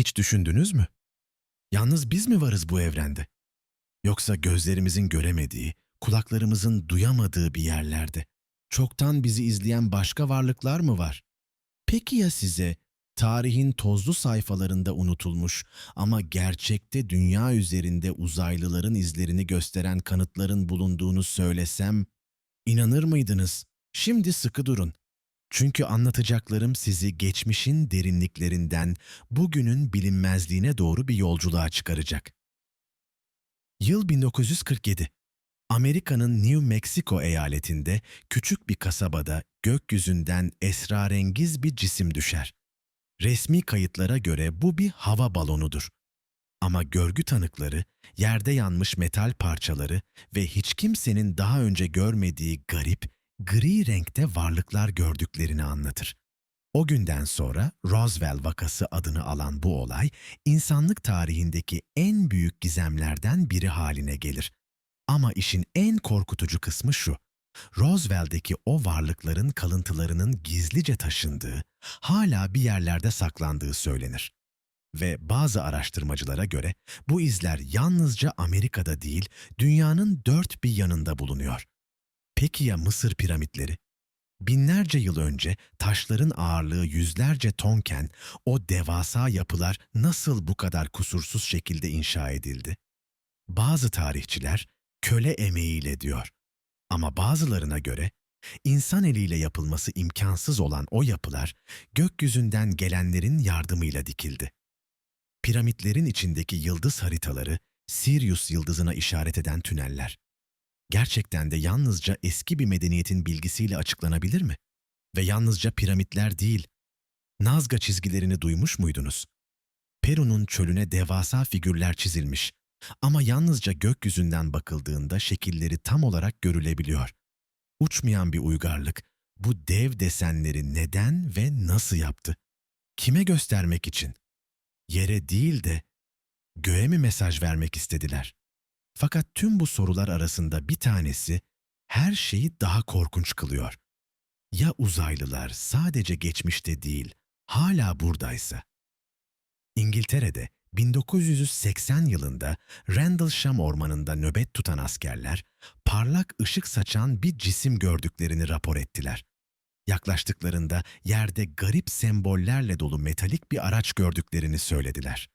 Hiç düşündünüz mü? Yalnız biz mi varız bu evrende? Yoksa gözlerimizin göremediği, kulaklarımızın duyamadığı bir yerlerde çoktan bizi izleyen başka varlıklar mı var? Peki ya size tarihin tozlu sayfalarında unutulmuş ama gerçekte dünya üzerinde uzaylıların izlerini gösteren kanıtların bulunduğunu söylesem inanır mıydınız? Şimdi sıkı durun. Çünkü anlatacaklarım sizi geçmişin derinliklerinden bugünün bilinmezliğine doğru bir yolculuğa çıkaracak. Yıl 1947. Amerika'nın New Mexico eyaletinde küçük bir kasabada gökyüzünden esrarengiz bir cisim düşer. Resmi kayıtlara göre bu bir hava balonudur. Ama görgü tanıkları yerde yanmış metal parçaları ve hiç kimsenin daha önce görmediği garip, gri renkte varlıklar gördüklerini anlatır. O günden sonra Roswell vakası adını alan bu olay, insanlık tarihindeki en büyük gizemlerden biri haline gelir. Ama işin en korkutucu kısmı şu. Roswell'deki o varlıkların kalıntılarının gizlice taşındığı, hala bir yerlerde saklandığı söylenir. Ve bazı araştırmacılara göre bu izler yalnızca Amerika'da değil, dünyanın dört bir yanında bulunuyor. Peki ya Mısır piramitleri? Binlerce yıl önce taşların ağırlığı yüzlerce tonken o devasa yapılar nasıl bu kadar kusursuz şekilde inşa edildi? Bazı tarihçiler köle emeğiyle diyor. Ama bazılarına göre insan eliyle yapılması imkansız olan o yapılar gökyüzünden gelenlerin yardımıyla dikildi. Piramitlerin içindeki yıldız haritaları Sirius yıldızına işaret eden tüneller. Gerçekten de yalnızca eski bir medeniyetin bilgisiyle açıklanabilir mi? Ve yalnızca piramitler değil, Nazca çizgilerini duymuş muydunuz? Peru'nun çölüne devasa figürler çizilmiş ama yalnızca gökyüzünden bakıldığında şekilleri tam olarak görülebiliyor. Uçmayan bir uygarlık bu dev desenleri neden ve nasıl yaptı? Kime göstermek için? Yere değil de göğe mi mesaj vermek istediler? Fakat tüm bu sorular arasında bir tanesi her şeyi daha korkunç kılıyor. Ya uzaylılar sadece geçmişte değil, hala buradaysa? İngiltere'de 1980 yılında Rendlesham Ormanı'nda nöbet tutan askerler parlak ışık saçan bir cisim gördüklerini rapor ettiler. Yaklaştıklarında yerde garip sembollerle dolu metalik bir araç gördüklerini söylediler.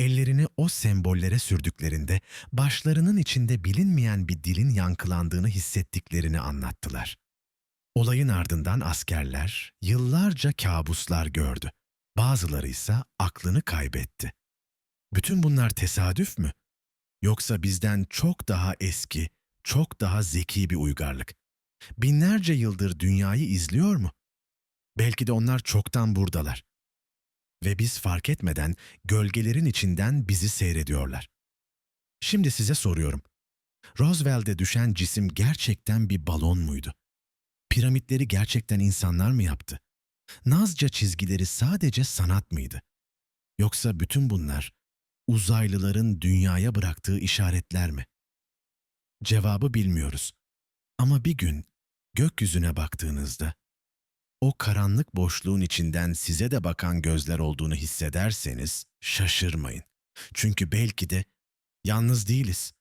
Ellerini o sembollere sürdüklerinde başlarının içinde bilinmeyen bir dilin yankılandığını hissettiklerini anlattılar. Olayın ardından askerler yıllarca kabuslar gördü. Bazıları ise aklını kaybetti. Bütün bunlar tesadüf mü? Yoksa bizden çok daha eski, çok daha zeki bir uygarlık. Binlerce yıldır dünyayı izliyor mu? Belki de onlar çoktan buradalar. Ve biz fark etmeden gölgelerin içinden bizi seyrediyorlar. Şimdi size soruyorum. Roswell'de düşen cisim gerçekten bir balon muydu? Piramitleri gerçekten insanlar mı yaptı? Nazca çizgileri sadece sanat mıydı? Yoksa bütün bunlar uzaylıların dünyaya bıraktığı işaretler mi? Cevabı bilmiyoruz. Ama bir gün gökyüzüne baktığınızda o karanlık boşluğun içinden size de bakan gözler olduğunu hissederseniz şaşırmayın. Çünkü belki de yalnız değiliz.